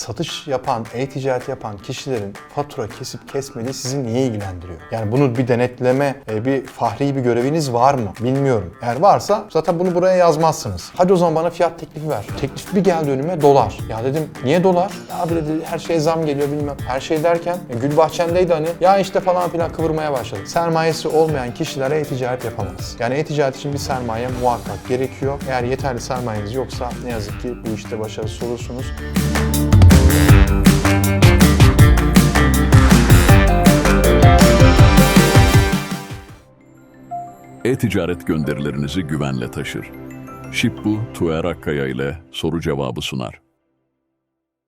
satış yapan, e-ticaret yapan kişilerin fatura kesip kesmediği sizi niye ilgilendiriyor? Yani bunu bir denetleme, e, bir fahri bir göreviniz var mı? Bilmiyorum. Eğer varsa zaten bunu buraya yazmazsınız. Hadi o zaman bana fiyat teklifi ver. Teklif bir geldi önüme dolar. Ya dedim niye dolar? Ya abi dedi her şeye zam geliyor bilmem. Her şey derken e, gül bahçendeydi hani. Ya işte falan filan kıvırmaya başladı. Sermayesi olmayan kişilere e-ticaret yapamaz. Yani e-ticaret için bir sermaye muhakkak gerekiyor. Eğer yeterli sermayeniz yoksa ne yazık ki bu işte başarısız olursunuz. E-ticaret gönderilerinizi güvenle taşır. Shipbu, Tuğer Akkaya ile soru cevabı sunar.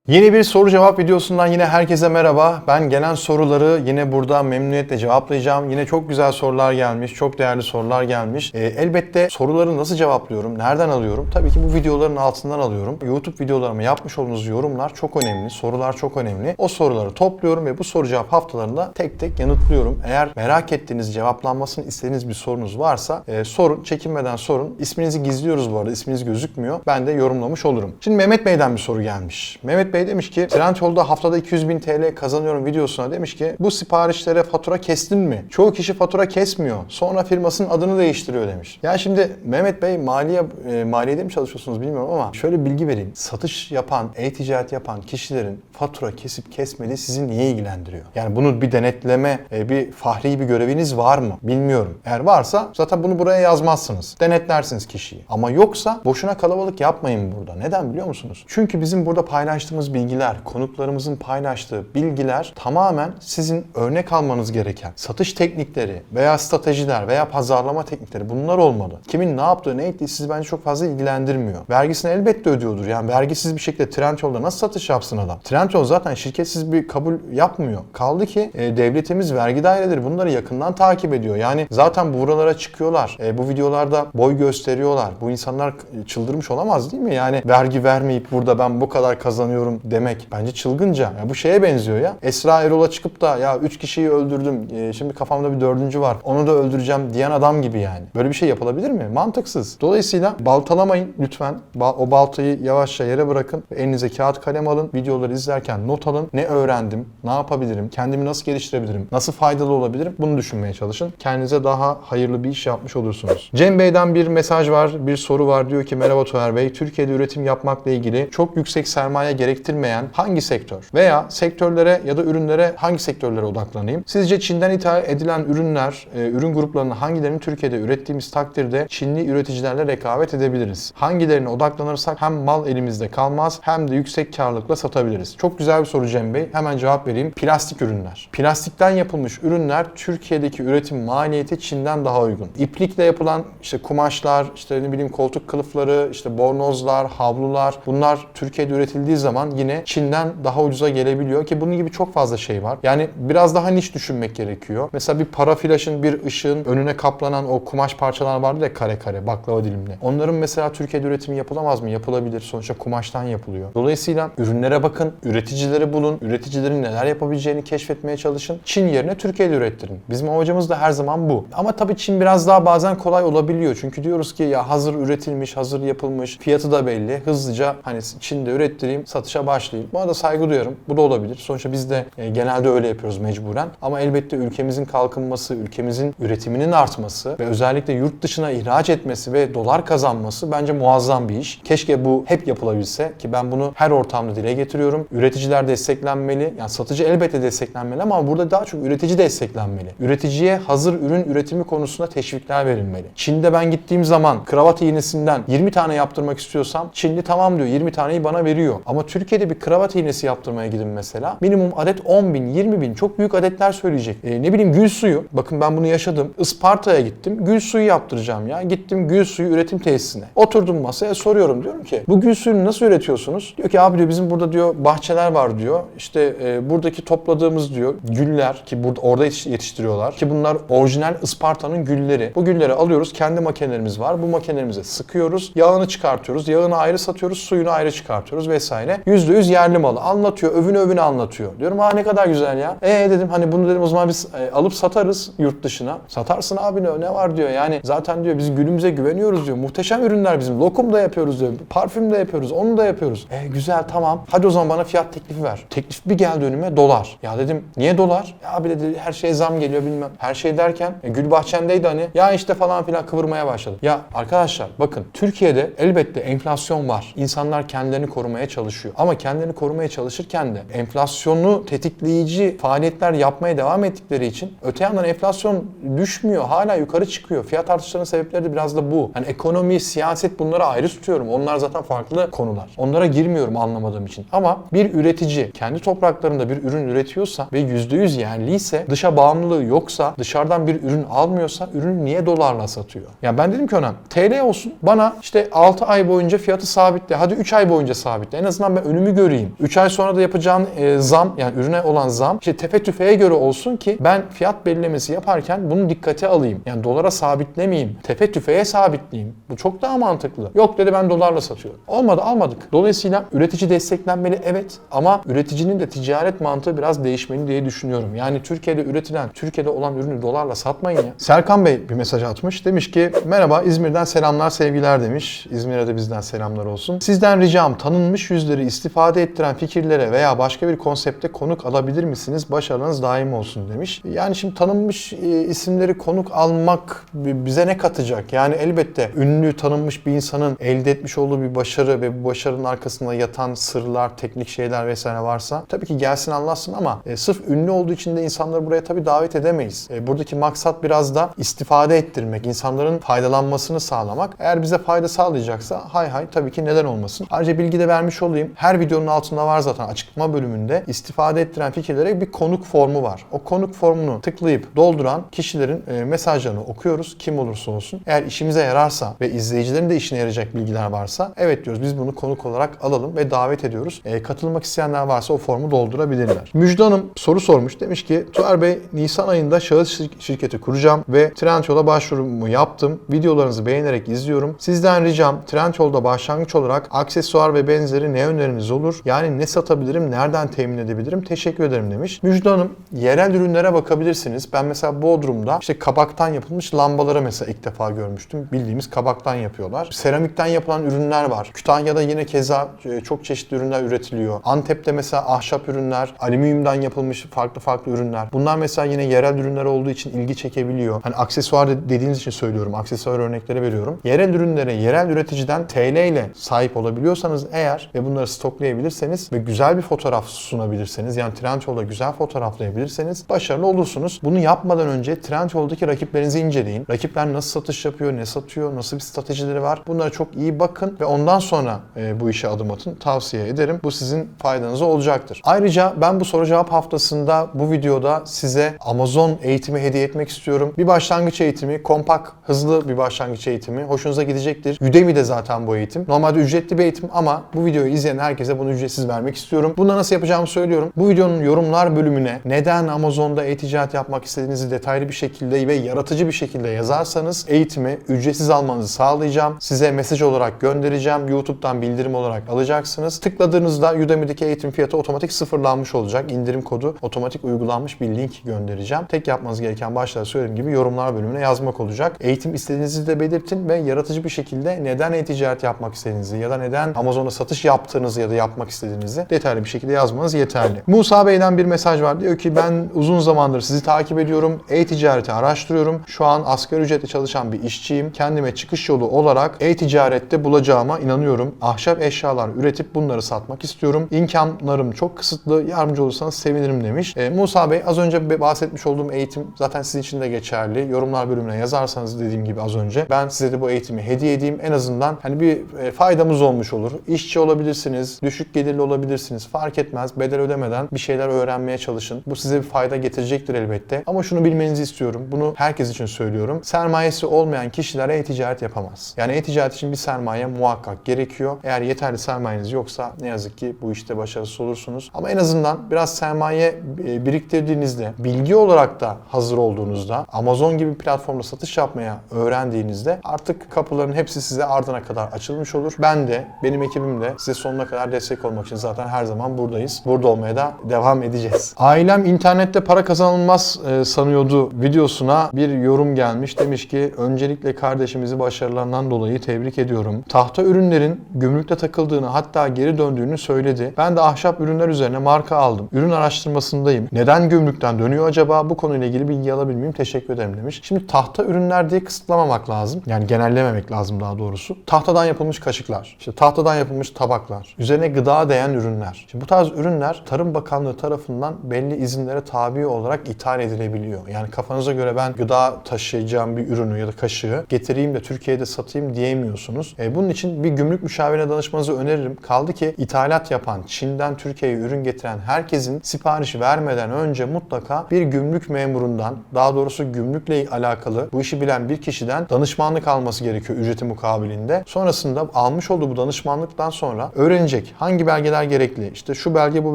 Yeni bir soru cevap videosundan yine herkese merhaba. Ben gelen soruları yine burada memnuniyetle cevaplayacağım. Yine çok güzel sorular gelmiş, çok değerli sorular gelmiş. Ee, elbette soruları nasıl cevaplıyorum, nereden alıyorum? Tabii ki bu videoların altından alıyorum. YouTube videolarıma yapmış olduğunuz yorumlar çok önemli, sorular çok önemli. O soruları topluyorum ve bu soru cevap haftalarında tek tek yanıtlıyorum. Eğer merak ettiğiniz, cevaplanmasını istediğiniz bir sorunuz varsa e, sorun, çekinmeden sorun. İsminizi gizliyoruz bu arada, isminiz gözükmüyor. Ben de yorumlamış olurum. Şimdi Mehmet Bey'den bir soru gelmiş. Mehmet Bey demiş ki Trendyol'da haftada 200 bin TL kazanıyorum videosuna demiş ki bu siparişlere fatura kestin mi? Çoğu kişi fatura kesmiyor. Sonra firmasının adını değiştiriyor demiş. Ya şimdi Mehmet Bey maliye e, maliyede mi çalışıyorsunuz bilmiyorum ama şöyle bilgi vereyim. Satış yapan, e-ticaret yapan kişilerin fatura kesip kesmediği sizi niye ilgilendiriyor? Yani bunu bir denetleme, e, bir fahri bir göreviniz var mı? Bilmiyorum. Eğer varsa zaten bunu buraya yazmazsınız. Denetlersiniz kişiyi. Ama yoksa boşuna kalabalık yapmayın burada. Neden biliyor musunuz? Çünkü bizim burada paylaştığımız bilgiler, konuklarımızın paylaştığı bilgiler tamamen sizin örnek almanız gereken satış teknikleri veya stratejiler veya pazarlama teknikleri bunlar olmalı. Kimin ne yaptığı, ne ettiği sizi bence çok fazla ilgilendirmiyor. Vergisini elbette ödüyordur. Yani vergisiz bir şekilde Trendyol'da nasıl satış yapsın adam? Trendyol zaten şirketsiz bir kabul yapmıyor. Kaldı ki e, devletimiz vergi daireleri bunları yakından takip ediyor. Yani zaten buralara çıkıyorlar. E, bu videolarda boy gösteriyorlar. Bu insanlar çıldırmış olamaz değil mi? Yani vergi vermeyip burada ben bu kadar kazanıyorum demek bence çılgınca. Ya bu şeye benziyor ya. Esra Erol'a çıkıp da ya 3 kişiyi öldürdüm. e, şimdi kafamda bir dördüncü var. Onu da öldüreceğim diyen adam gibi yani. Böyle bir şey yapılabilir mi? Mantıksız. Dolayısıyla baltalamayın lütfen. Ba- o baltayı yavaşça yere bırakın. Elinize kağıt kalem alın. Videoları izlerken not alın. Ne öğrendim? Ne yapabilirim? Kendimi nasıl geliştirebilirim? Nasıl faydalı olabilirim? Bunu düşünmeye çalışın. Kendinize daha hayırlı bir iş yapmış olursunuz. Cem Bey'den bir mesaj var, bir soru var. Diyor ki merhaba Tuğer Bey. Türkiye'de üretim yapmakla ilgili çok yüksek sermaye gerektirmeyen hangi sektör veya sektörlere ya da ürünlere hangi sektörlere odaklanayım? Sizce Çin'den ithal edilen ürünler, e, ürün gruplarının hangilerini Türkiye'de ürettiğimiz takdirde Çinli üreticilerle rekabet edebiliriz? Hangilerine odaklanırsak hem mal elimizde kalmaz hem de yüksek karlılıkla satabiliriz. Çok güzel bir soru Cem Bey. Hemen cevap vereyim. Plastik ürünler. Plastikten yapılmış ürünler Türkiye'deki üretim maliyeti Çin'den daha uygun. İplikle yapılan işte kumaşlar, işte ne bileyim koltuk kılıfları, işte bornozlar, havlular bunlar Türkiye'de üretildiği zaman yine Çin'den daha ucuza gelebiliyor ki bunun gibi çok fazla şey var. Yani biraz daha niş düşünmek gerekiyor. Mesela bir para flaşın, bir ışığın önüne kaplanan o kumaş parçalar vardı ya kare kare baklava dilimli. Onların mesela Türkiye'de üretimi yapılamaz mı? Yapılabilir. Sonuçta kumaştan yapılıyor. Dolayısıyla ürünlere bakın, üreticileri bulun, üreticilerin neler yapabileceğini keşfetmeye çalışın. Çin yerine Türkiye'de ürettirin. Bizim amacımız da her zaman bu. Ama tabii Çin biraz daha bazen kolay olabiliyor. Çünkü diyoruz ki ya hazır üretilmiş, hazır yapılmış, fiyatı da belli. Hızlıca hani Çin'de ürettireyim, satışa başlayayım. Buna da saygı duyuyorum. Bu da olabilir. Sonuçta biz de e, genelde öyle yapıyoruz mecburen. Ama elbette ülkemizin kalkınması, ülkemizin üretiminin artması ve özellikle yurt dışına ihraç etmesi ve dolar kazanması bence muazzam bir iş. Keşke bu hep yapılabilse ki ben bunu her ortamda dile getiriyorum. Üreticiler desteklenmeli. Yani satıcı elbette desteklenmeli ama burada daha çok üretici desteklenmeli. Üreticiye hazır ürün üretimi konusunda teşvikler verilmeli. Çin'de ben gittiğim zaman kravat iğnesinden 20 tane yaptırmak istiyorsam Çinli tamam diyor 20 taneyi bana veriyor. Ama Türkiye'de bir kravat iğnesi yaptırmaya gidin mesela. Minimum adet 10 bin, 20 bin çok büyük adetler söyleyecek. E, ne bileyim gül suyu. Bakın ben bunu yaşadım. Isparta'ya gittim. Gül suyu yaptıracağım ya. Gittim gül suyu üretim tesisine. Oturdum masaya soruyorum diyorum ki bu gül suyunu nasıl üretiyorsunuz? Diyor ki abi diyor bizim burada diyor bahçeler var diyor. İşte e, buradaki topladığımız diyor güller ki burada orada yetiş- yetiştiriyorlar ki bunlar orijinal Isparta'nın gülleri. Bu gülleri alıyoruz. Kendi makinelerimiz var. Bu makinelerimize sıkıyoruz. Yağını çıkartıyoruz. Yağını ayrı satıyoruz. Suyunu ayrı çıkartıyoruz vesaire. 100 %100 yerli malı. Anlatıyor, övüne övüne anlatıyor. Diyorum ha ne kadar güzel ya. E dedim hani bunu dedim o zaman biz e, alıp satarız yurt dışına. Satarsın abi ne, ne var diyor. Yani zaten diyor biz gülümüze güveniyoruz diyor. Muhteşem ürünler bizim. Lokum da yapıyoruz diyor. Parfüm de yapıyoruz. Onu da yapıyoruz. E güzel tamam. Hadi o zaman bana fiyat teklifi ver. Teklif bir geldi önüme dolar. Ya dedim niye dolar? Ya abi dedi her şeye zam geliyor bilmem. Her şey derken e, gül bahçendeydi hani. Ya işte falan filan kıvırmaya başladı. Ya arkadaşlar bakın Türkiye'de elbette enflasyon var. İnsanlar kendilerini korumaya çalışıyor. Ama kendilerini korumaya çalışırken de enflasyonu tetikleyici faaliyetler yapmaya devam ettikleri için öte yandan enflasyon düşmüyor. Hala yukarı çıkıyor. Fiyat artışlarının sebepleri de biraz da bu. Hani ekonomi, siyaset bunları ayrı tutuyorum. Onlar zaten farklı konular. Onlara girmiyorum anlamadığım için. Ama bir üretici kendi topraklarında bir ürün üretiyorsa ve %100 yerliyse, dışa bağımlılığı yoksa, dışarıdan bir ürün almıyorsa ürünü niye dolarla satıyor? Ya ben dedim ki ona TL olsun bana işte 6 ay boyunca fiyatı sabitle. Hadi 3 ay boyunca sabitle. En azından ben önümü göreyim. 3 ay sonra da yapacağın e, zam yani ürüne olan zam işte tepe tüfeğe göre olsun ki ben fiyat belirlemesi yaparken bunu dikkate alayım. Yani dolara sabitlemeyeyim. Tepe tüfeğe sabitleyeyim. Bu çok daha mantıklı. Yok dedi ben dolarla satıyorum. Olmadı almadık. Dolayısıyla üretici desteklenmeli evet ama üreticinin de ticaret mantığı biraz değişmeli diye düşünüyorum. Yani Türkiye'de üretilen, Türkiye'de olan ürünü dolarla satmayın ya. Serkan Bey bir mesaj atmış. Demiş ki merhaba İzmir'den selamlar sevgiler demiş. İzmir'e de bizden selamlar olsun. Sizden ricam tanınmış yüzleri istifade ettiren fikirlere veya başka bir konsepte konuk alabilir misiniz? Başarınız daim olsun demiş. Yani şimdi tanınmış e, isimleri konuk almak bi- bize ne katacak? Yani elbette ünlü tanınmış bir insanın elde etmiş olduğu bir başarı ve bu başarının arkasında yatan sırlar, teknik şeyler vesaire varsa tabii ki gelsin anlatsın ama e, sırf ünlü olduğu için de insanları buraya tabii davet edemeyiz. E, buradaki maksat biraz da istifade ettirmek, insanların faydalanmasını sağlamak. Eğer bize fayda sağlayacaksa hay hay tabii ki neden olmasın. Ayrıca bilgi de vermiş olayım. Her videonun altında var zaten açıklama bölümünde istifade ettiren fikirlere bir konuk formu var. O konuk formunu tıklayıp dolduran kişilerin e, mesajlarını okuyoruz kim olursa olsun. Eğer işimize yararsa ve izleyicilerin de işine yarayacak bilgiler varsa evet diyoruz biz bunu konuk olarak alalım ve davet ediyoruz. E, katılmak isteyenler varsa o formu doldurabilirler. Müjde Hanım soru sormuş. Demiş ki Tuğer Bey Nisan ayında şahıs şir- şirketi kuracağım ve Trendyol'a başvurumu yaptım. Videolarınızı beğenerek izliyorum. Sizden ricam Trendyol'da başlangıç olarak aksesuar ve benzeri ne öneriniz olur? Yani ne satabilirim, nereden temin edebilirim? Teşekkür ederim demiş. Müjde Hanım yerel ürünlere bakabilirsiniz. Ben mesela Bodrum'da işte kabaktan yapılmış lambalara mesela ilk defa görmüştüm. Bildiğimiz kabaktan yapıyorlar. Seramikten yapılan ürünler var. Kütahya'da yine keza e, çok çeşitli ürünler üretiliyor. Antep'te mesela ahşap ürünler, alüminyumdan yapılmış farklı farklı ürünler. Bunlar mesela yine yerel ürünler olduğu için ilgi çekebiliyor. Hani aksesuar de- dediğiniz için söylüyorum. Aksesuar örnekleri veriyorum. Yerel ürünlere yerel üreticiden TL ile sahip olabiliyorsanız eğer ve bunları stoklayabilirseniz ve güzel bir fotoğraf sunabilirseniz yani Trendyol'da güzel fotoğraflayabilirseniz başarılı olursunuz. Bunu yapmadan önce Trendyol'daki rakiplerinizi inceleyin. Rakipler nasıl satış yapıyor, ne satıyor, nasıl bir stratejileri var. Bunlara çok iyi bakın ve ondan sonra e, bu işe adım atın. Tavsiye ederim. Bu sizin faydanıza olacaktır. Ayrıca ben bu soru cevap haftasında bu videoda size Amazon eğitimi hediye etmek istiyorum. Bir başlangıç eğitimi, kompak, hızlı bir başlangıç eğitimi. Hoşunuza gidecektir. Udemy'de zaten bu eğitim. Normalde ücretli bir eğitim ama bu videoyu izleyen herkese bunu ücretsiz vermek istiyorum. Bunu nasıl yapacağımı söylüyorum. Bu videonun yorumlar bölümüne neden Amazon'da e-ticaret yapmak istediğinizi detaylı bir şekilde ve yaratıcı bir şekilde yazarsanız eğitimi ücretsiz almanızı sağlayacağım. Size mesaj olarak göndereceğim. YouTube'dan bildirim olarak alacaksınız. Tıkladığınızda Udemy'deki eğitim fiyatı otomatik sıfırlanmış olacak. İndirim kodu otomatik uygulanmış bir link göndereceğim. Tek yapmanız gereken başta söylediğim gibi yorumlar bölümüne yazmak olacak. Eğitim istediğinizi de belirtin ve yaratıcı bir şekilde neden e-ticaret yapmak istediğinizi ya da neden Amazon'da satış yaptığınızı ya da yapmak istediğinizi detaylı bir şekilde yazmanız yeterli. Musa Bey'den bir mesaj var. Diyor ki ben uzun zamandır sizi takip ediyorum. E-ticareti araştırıyorum. Şu an asgari ücretle çalışan bir işçiyim. Kendime çıkış yolu olarak e-ticarette bulacağıma inanıyorum. Ahşap eşyalar üretip bunları satmak istiyorum. İmkanlarım çok kısıtlı. Yardımcı olursanız sevinirim demiş. E, Musa Bey az önce bahsetmiş olduğum eğitim zaten sizin için de geçerli. Yorumlar bölümüne yazarsanız dediğim gibi az önce ben size de bu eğitimi hediye edeyim. En azından hani bir e, faydamız olmuş olur. İşçi olabilirsiniz, düşük gelirli olabilirsiniz. Fark etmez. Bedel ödemeden bir şeyler öğrenmeye çalışın. Bu size bir fayda getirecektir elbette. Ama şunu bilmenizi istiyorum. Bunu herkes için söylüyorum. Sermayesi olmayan kişiler e-ticaret yapamaz. Yani e-ticaret için bir sermaye muhakkak gerekiyor. Eğer yeterli sermayeniz yoksa ne yazık ki bu işte başarısız olursunuz. Ama en azından biraz sermaye e, biriktirdiğinizde, bilgi olarak da hazır olduğunuzda, Amazon gibi platformda satış yapmaya öğrendiğinizde artık kapıların hepsi size ardına kadar açılmış olur. Ben de, benim ekibim de size sonuna kadar beraber destek olmak için zaten her zaman buradayız. Burada olmaya da devam edeceğiz. Ailem internette para kazanılmaz e, sanıyordu videosuna bir yorum gelmiş. Demiş ki öncelikle kardeşimizi başarılarından dolayı tebrik ediyorum. Tahta ürünlerin gümrükte takıldığını hatta geri döndüğünü söyledi. Ben de ahşap ürünler üzerine marka aldım. Ürün araştırmasındayım. Neden gümrükten dönüyor acaba? Bu konuyla ilgili bilgi alabilir miyim? Teşekkür ederim demiş. Şimdi tahta ürünler diye kısıtlamamak lazım. Yani genellememek lazım daha doğrusu. Tahtadan yapılmış kaşıklar, işte tahtadan yapılmış tabaklar, üzerine gıda değen ürünler. Şimdi bu tarz ürünler Tarım Bakanlığı tarafından belli izinlere tabi olarak ithal edilebiliyor. Yani kafanıza göre ben gıda taşıyacağım bir ürünü ya da kaşığı getireyim de Türkiye'de satayım diyemiyorsunuz. E, bunun için bir gümrük müşavirine danışmanızı öneririm. Kaldı ki ithalat yapan, Çin'den Türkiye'ye ürün getiren herkesin sipariş vermeden önce mutlaka bir gümrük memurundan, daha doğrusu gümrükle alakalı bu işi bilen bir kişiden danışmanlık alması gerekiyor ücreti mukabilinde. Sonrasında almış olduğu bu danışmanlıktan sonra öğrenecek hangi belgeler gerekli. İşte şu belge, bu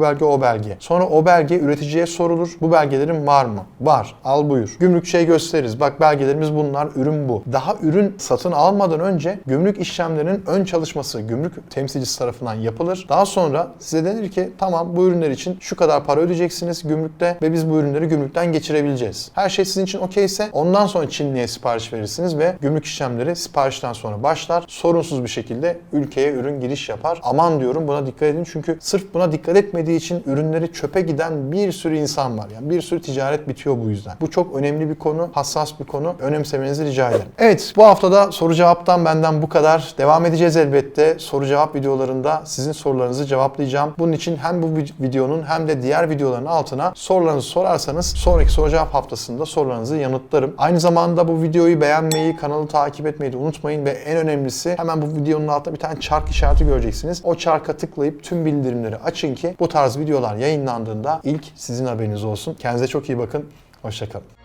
belge, o belge. Sonra o belge üreticiye sorulur. Bu belgelerin var mı? Var. Al buyur. Gümrük şey gösteririz. Bak belgelerimiz bunlar, ürün bu. Daha ürün satın almadan önce gümrük işlemlerinin ön çalışması gümrük temsilcisi tarafından yapılır. Daha sonra size denir ki tamam bu ürünler için şu kadar para ödeyeceksiniz gümrükte ve biz bu ürünleri gümrükten geçirebileceğiz. Her şey sizin için okeyse ondan sonra Çinli'ye sipariş verirsiniz ve gümrük işlemleri siparişten sonra başlar. Sorunsuz bir şekilde ülkeye ürün giriş yapar. Aman diyorum buna dikkat edin çünkü sırf buna dikkat etmediği için ürünleri çöpe giden bir sürü insan var. Yani bir sürü ticaret bitiyor bu yüzden. Bu çok önemli bir konu, hassas bir konu. Önemsemenizi rica ederim. Evet bu haftada soru cevaptan benden bu kadar. Devam edeceğiz elbette. Soru cevap videolarında sizin sorularınızı cevaplayacağım. Bunun için hem bu vid- videonun hem de diğer videoların altına sorularınızı sorarsanız sonraki soru cevap haftasında sorularınızı yanıtlarım. Aynı zamanda bu videoyu beğenmeyi, kanalı takip etmeyi de unutmayın ve en önemlisi hemen bu videonun altında bir tane çark işareti göreceksiniz. O çarka tıklayıp tüm bildirimleri açın ki bu tarz videolar yayınlandığında ilk sizin haberiniz olsun. Kendinize çok iyi bakın. Hoşçakalın.